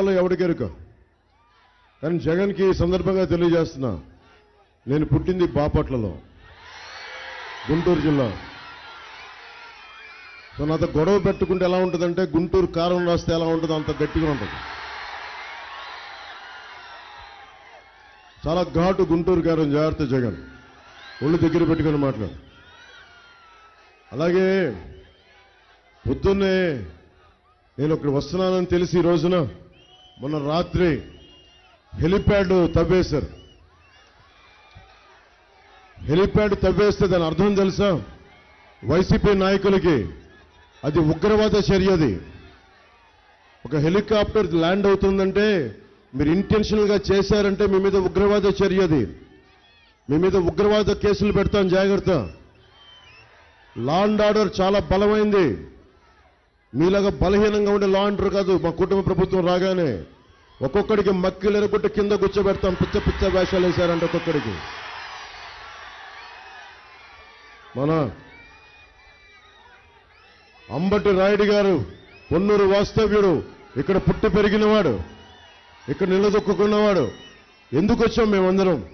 అలా ఎవడికెరుక కానీ జగన్కి ఈ సందర్భంగా తెలియజేస్తున్నా నేను పుట్టింది బాపట్లలో గుంటూరు జిల్లా. సో నాతో గొడవ పెట్టుకుంటే ఎలా ఉంటుందంటే గుంటూరు కారం రాస్తే ఎలా ఉంటుందో అంత గట్టిగా ఉంటుంది. చాలా ఘాటు గుంటూరు కారం జాగ్రత్త జగన్. ఒళ్ళు దగ్గర పెట్టుకొని మాట్లాడు. అలాగే పొద్దున్నే నేను ఒకటి వస్తున్నానని తెలిసి ఈ రోజున మొన్న రాత్రి హెలిప్యాడ్ తవ్వేశారు. హెలిప్యాడ్ తవ్వేస్తే దాని అర్థం తెలుసా? వైసీపీ నాయకులకి అది ఉగ్రవాద చర్య అది. ఒక హెలికాప్టర్ ల్యాండ్ అవుతుందంటే మీరు ఇంటెన్షనల్గా చేశారంటే మీ మీద ఉగ్రవాద చర్య అది. మీ మీద ఉగ్రవాద కేసులు పెడతాం జాగ్రత్త. లా అండ్ ఆర్డర్ చాలా బలమైంది. మీలాగా బలహీనంగా ఉండే లా అంటారు కాదు. మా కుటుంబ ప్రభుత్వం రాగానే ఒక్కొక్కడికి మక్కిలు ఎరగొట్టి కింద కూర్చోబెడతాం. పిచ్చ పిచ్చ వేషాలు వేశారంట ఒక్కొక్కడికి. మన అంబటి రాయుడు గారు పొన్నూరు వాస్తవ్యుడు ఇక్కడ పుట్టి పెరిగినవాడు ఇక్కడ నిలదొక్కున్నవాడు ఎందుకు వచ్చాం మేమందరం?